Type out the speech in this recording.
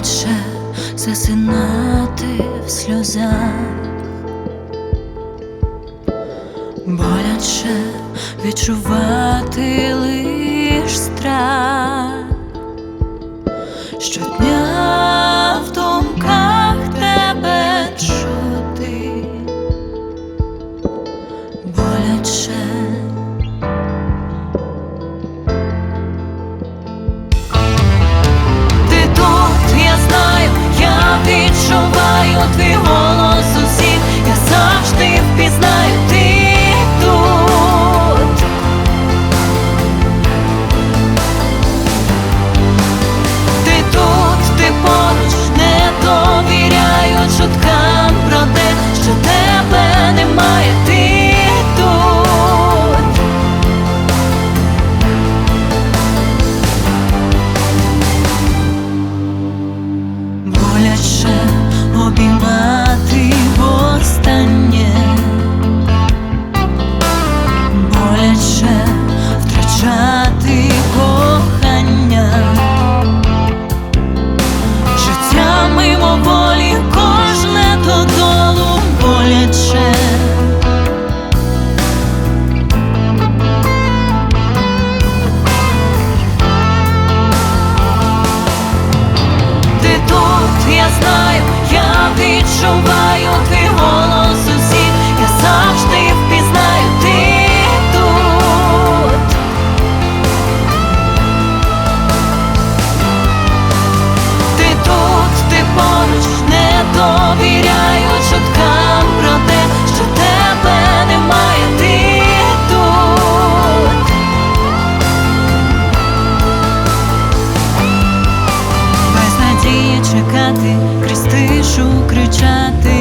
плаче засинати в сльозах, боляче відчувати лиш страх, щодня. мушу кричати.